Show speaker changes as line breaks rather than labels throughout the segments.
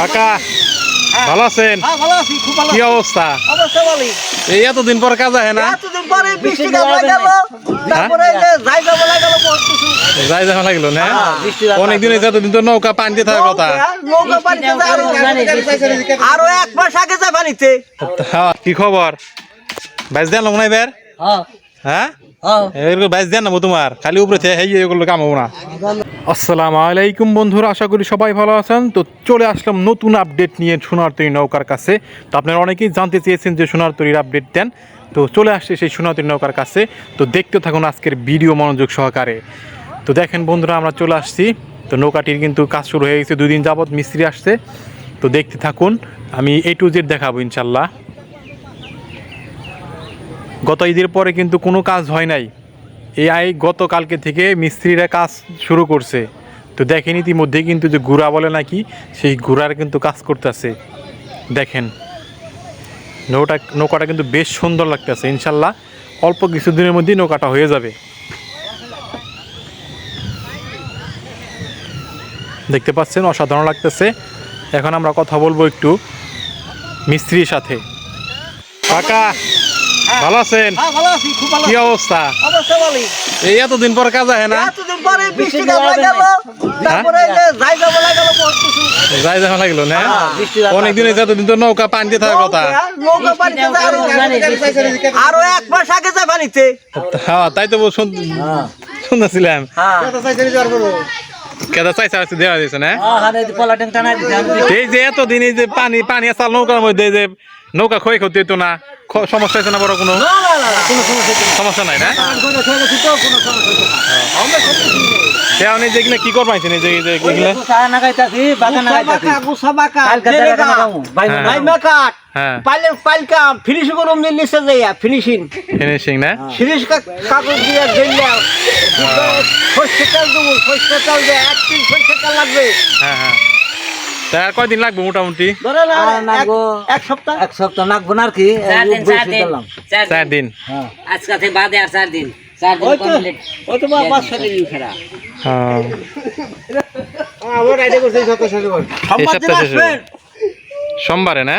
কাকা ভালো আছেন?
হ্যাঁ ভালো আছি খুব ভালো
কি অবস্থা?
অবস্থা ভালোই।
এই এতদিন পর কাজ হয় না?
যাই
যাওয়া লাগল না?
হ্যাঁ,
অনেকদিন এতদিন তো নৌকা পানিতে থাকার কথা।
নৌকা আরো- আরও এক মাস আগে যায় পানিতে।
হ্যাঁ, কি খবর? বাইশ দেন লোক নাই বের হ্যাঁ? বাইশ দেন না তোমার। খালি উপরে থেকে এগুলো কাম না। আসসালামু আলাইকুম বন্ধুরা আশা করি সবাই ভালো আছেন। তো চলে আসলাম নতুন আপডেট নিয়ে সোনার তৈরি নৌকার কাছে। তো আপনারা অনেকেই জানতে চেয়েছেন যে সোনার তৈরির আপডেট দেন। তো চলে আসছে সেই সোনার তৈরি নৌকার কাছে। তো দেখতে থাকুন আজকের ভিডিও মনোযোগ সহকারে। তো দেখেন বন্ধুরা আমরা চলে আসছি। তো নৌকাটির কিন্তু কাজ শুরু হয়ে গেছে দুদিন যাবৎ মিস্ত্রি আসছে। তো দেখতে থাকুন আমি এ টু জেড দেখাবো ইনশাল্লাহ। গত ঈদের পরে কিন্তু কোনো কাজ হয় নাই। এই আই গতকালকে থেকে মিস্ত্রিরা কাজ শুরু করছে। তো দেখেন ইতিমধ্যে কিন্তু যে গুড়া বলে নাকি, সেই গুড়ার কিন্তু কাজ করতেছে। দেখেন, নৌটা, নৌকাটা কিন্তু বেশ সুন্দর লাগতেছে, ইনশাল্লাহ। অল্প কিছুদিনের মধ্যেই নৌকাটা হয়ে যাবে। দেখতে পাচ্ছেন, অসাধারণ লাগতেছে। এখন আমরা কথা বলব একটু মিস্ত্রির সাথে। কাকা! ভালো আছেন?
হ্যাঁ ভালো আছি খুব ভালো
কি অবস্থা?
অবস্থা ভালোই।
এই এতদিন পর কাজ হয় না?
এতদিন পরে বৃষ্টি কাপড় গেল তারপরে যাই যাব গেল বহুত কিছু।
যাই যাওয়া লাগল না?
হ্যাঁ, বৃষ্টি রাত
অনেকদিন তো নৌকা পানিতে থাকার কথা।
নৌকা পানিতে যায় আরো- আরও এক মাস আগে যায় পানিতে।
হ্যাঁ তাই তো
হ্যাঁ।
কেদা চাইছে আছে দেওয়া দিয়েছে না? এই যে এতদিন এই যে পানি পানি আসাল নৌকার মধ্যে যে নৌকা ক্ষয় ক্ষতি হতো না খ- সমস্যা হয়েছে না বড় কোনো?
না না না না, কোনো সমস্যা নাই
না? এখন এই যেগুলো কি এই যে এগুলো হ্যাঁ। হ্যাঁ।
ফিনিশিং করুম নিচে যাইয়া ফিনিশিং।
ফিনিশিং না?
ফিনিশ কাগজ দিয়ে দিল্লা সর্ষে তেল দেবো সর্ষে তেল দিয়ে। এক তিন সর্ষে তেল লাগবে।
হ্যাঁ হ্যাঁ। আর কয়দিন লাগবে মোটামুটি?
এক সপ্তাহ।
এক সপ্তাহ নাকবো না আর কি
চার দিন চার দিন চার
চার
দিন?
দিন
আজকে থেকে বাদে আর চার দিন। চার দিন কমপ্লিট
ওই তো পাঁচ ছয় দিন। ফেরা।
হ্যাঁ।
আমার আইডিয়া করছে সপ্তাহ শেষ
এই সপ্তাহ শেষ হবে। সোমবারে না?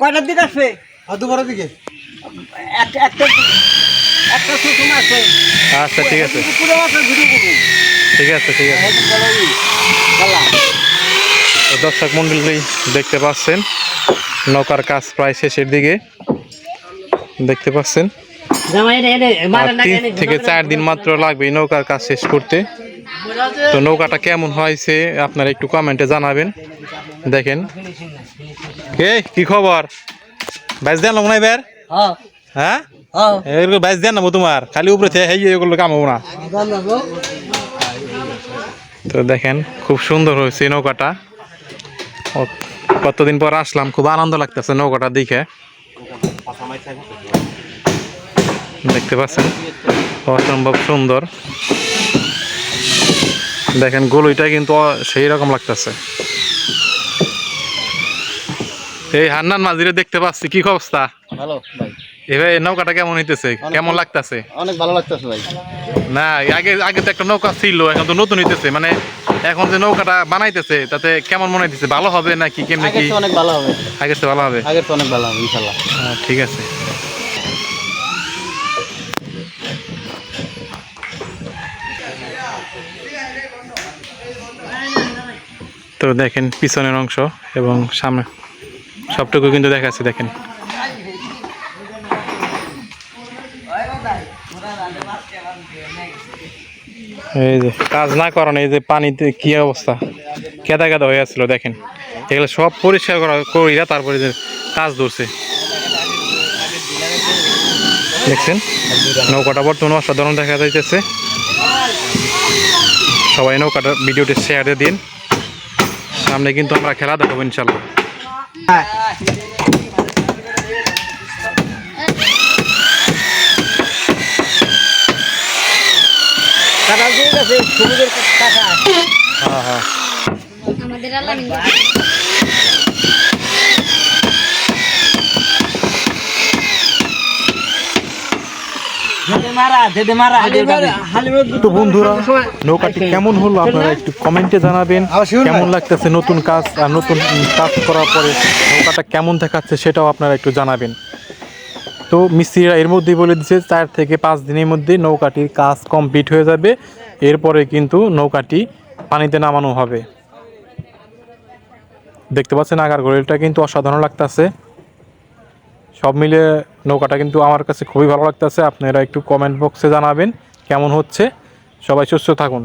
কয়টার দিকে আসবে? দুপুরের দিকে? একটা একটা একটা সময় আসবে।
আচ্ছা ঠিক আছে।
পুরো মাসের ভিডিও করুন
ঠিক আছে ঠিক আছে। দর্শক মন্ডলী দেখতে পাচ্ছেন নৌকার কাজ প্রায় শেষের দিকে। দেখতে পাচ্ছেন? তিন থেকে চার দিন মাত্র লাগবে নৌকার কাজ শেষ করতে। তো নৌকাটা কেমন হয়েছে আপনারা একটু কমেন্টে জানাবেন। দেখেন। কে কি খবর? বাইশ দেন লোক নাই বের হ্যাঁ। এগুলো বাইশ দেন না তোমার। খালি উপরে থেকে এগুলো কাম হব না। তো দেখেন খুব সুন্দর হয়েছে নৌকাটা। কতদিন পর আসলাম, খুব আনন্দ লাগতেছে নৌকাটা দেখে। দেখতে পাচ্ছেন, অসম্ভব সুন্দর। দেখেন গলুইটা কিন্তু সেই রকম লাগতেছে। এই হান্নান মাঝিরে দেখতে পাচ্ছি, কি অবস্থা?
ভালো, ভাই।
এই নৌকাটা কেমন হইতেছে? কেমন লাগতেছে?
অনেক ভালো লাগতেছে ভাই।
না আগে আগে তো একটা নৌকা ছিল এখন তো নতুন হইতেছে। মানে এখন যে নৌকাটা বানাইতেছে তাতে কেমন মনে হইতেছে? ভালো হবে নাকি কেমনি কি?
অনেক ভালো হবে।
আগের তো ভালো হবে?
আগের তো অনেক ভালো হবে ইনশাল্লাহ
হ্যাঁ, ঠিক আছে। তো দেখেন পিছনের অংশ এবং সামনে। সবটুকু কিন্তু দেখাচ্ছে দেখেন। এই যে, কাজ না করানো এই যে পানিতে কি অবস্থা? কেদা কেদা হয়ে আসছিল, দেখেন। এগুলো সব পরিষ্কার করা করিয়া তারপরে যে কাজ ধরছে। দেখছেন? নৌকাটা বর্তমানে অসাধারণ দেখা যাইতেছে। সবাই নৌকাটা ভিডিওটি শেয়ার দিন। সামনে কিন্তু আমরা খেলা দেখাবো ইনশাল্লাহ।
দিয়ে সবুজের
হ্যাঁ হ্যাঁ।
আমাদের আল্লাহ
তো বন্ধুরা নৌকাটি কেমন হলো আপনারা একটু কমেন্টে জানাবেন। কেমন লাগতেছে নতুন কাজ আর নতুন কাজ করার পরে নৌকাটা কেমন দেখাচ্ছে সেটাও আপনারা একটু জানাবেন। তো মিস্ত্রিরা এর মধ্যেই বলে দিচ্ছে চার থেকে পাঁচ দিনের মধ্যে নৌকাটির কাজ কমপ্লিট হয়ে যাবে। এরপরে কিন্তু নৌকাটি পানিতে নামানো হবে। দেখতে পাচ্ছেন আগার গড়িলটা কিন্তু অসাধারণ লাগতেছে। সব মিলে নৌকাটা কিন্তু আমার কাছে খুবই ভালো লাগতেছে। আপনারা একটু কমেন্ট বক্সে জানাবেন কেমন হচ্ছে। সবাই সুস্থ থাকুন।